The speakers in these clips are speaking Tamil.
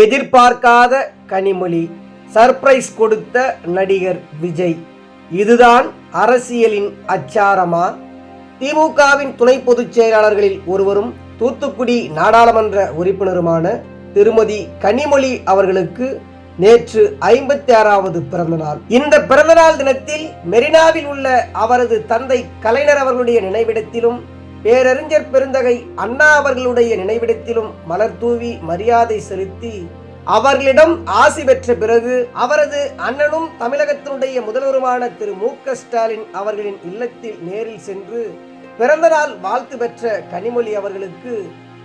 எதிர்பார்க்காத கனிமொழி சர்ப்ரைஸ் கொடுத்த நடிகர் விஜய். இதுதான் அரசியலின் அச்சாரமா? திமுகவின் துணை பொதுச் செயலாளர்களில் ஒருவரும் தூத்துக்குடி நாடாளுமன்ற உறுப்பினருமான திருமதி கனிமொழி அவர்களுக்கு நேற்று ஐம்பத்தி ஆறாவது பிறந்தநாள். இந்த பிறந்தநாள் தினத்தில் மெரினாவில் உள்ள அவரது தந்தை கலைஞர் அவர்களுடைய நினைவிடத்திலும் பேரறிஞர் பெருந்தகை அண்ணா அவர்களுடைய நினைவிடத்திலும் மலர் தூவி மரியாதை செலுத்தி அவர்களிடம் ஆசி பெற்ற பிறகு அவரது அண்ணனும் தமிழகத்தினுடைய முதல்வருமான திரு மு க ஸ்டாலின் அவர்களின் இல்லத்தில் நேரில் சென்று பிறந்தநாள் வாழ்த்து பெற்ற கனிமொழி அவர்களுக்கு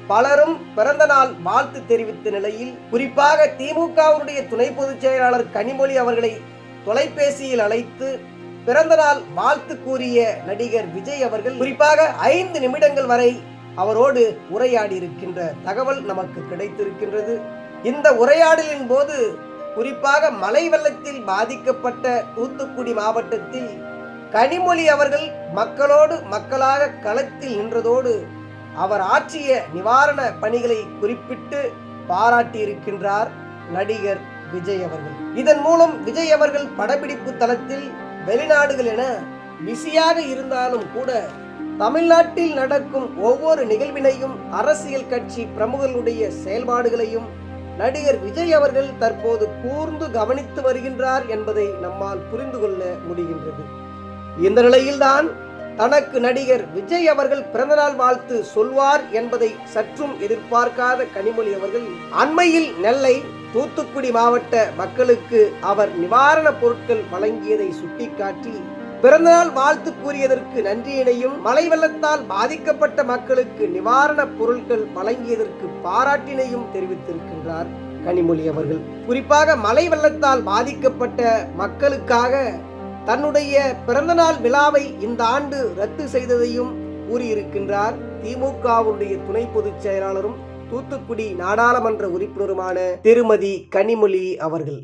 பலரும் பிறந்தநாள் வாழ்த்து தெரிவித்த நிலையில் குறிப்பாக திமுகவுடைய துணை பொதுச் செயலாளர் கனிமொழி அவர்களை தொலைபேசியில் அழைத்து பிறந்தநாள் வாழ்த்து கூறிய நடிகர் விஜய் அவர்கள் குறிப்பாக ஐந்து நிமிடங்கள் வரை அவரோடு உரையாடி இருக்கின்ற தகவல் நமக்கு கிடைத்திருக்கின்றது. இந்த உரையாடலின் போது குறிப்பாக மழை வெள்ளத்தில் பாதிக்கப்பட்ட தூத்துக்குடி மாவட்டத்தில் கனிமொழி அவர்கள் மக்களோடு மக்களாக களத்தில் நின்றதோடு அவர் ஆற்றிய நிவாரண பணிகளை குறிப்பிட்டு பாராட்டியிருக்கின்றார் நடிகர் விஜய் அவர்கள். இதன் மூலம் விஜய் அவர்கள் படப்பிடிப்பு தளத்தில் வெளிநாடுகள் என பிஸியாக இருந்தாலும் கூட தமிழ்நாட்டில் நடக்கும் ஒவ்வொரு நிகழ்வினையும் அரசியல் கட்சி பிரமுகர்களுடைய செயல்பாடுகளையும் நடிகர் விஜய் அவர்கள் தற்போது கூர்ந்து கவனித்து வருகின்றார் என்பதை நம்மால் புரிந்து கொள்ள முடிகின்றது. இந்த நிலையில்தான் தனக்கு நடிகர் விஜய் அவர்கள் பிறந்தநாள் வாழ்த்து சொல்வார் என்பதை சற்றும் எதிர்பார்க்காத கனிமொழி அவர்கள் அண்மையில் நெல்லை தூத்துக்குடி மாவட்ட மக்களுக்கு அவர் நிவாரணப் பொருட்கள் வழங்கியதை சுட்டிக்காட்டி பிறந்தநாள் வாழ்த்து கூறியதற்கு நன்றியினையும் மழை வெள்ளத்தால் பாதிக்கப்பட்ட மக்களுக்கு நிவாரணப் பொருட்கள் வழங்கியதற்கு பாராட்டினையும் தெரிவித்திருக்கின்றார் கனிமொழி அவர்கள். குறிப்பாக மழை வெள்ளத்தால் பாதிக்கப்பட்ட மக்களுக்காக தன்னுடைய பிறந்தநாள் விழாவை இந்த ஆண்டு ரத்து செய்ததையும் கூறியிருக்கின்றார். திமுகவுடைய துணை பொதுச் செயலாளரும் தூத்துக்குடி நாடாளுமன்ற உறுப்பினருமான திருமதி கனிமொழி அவர்கள்.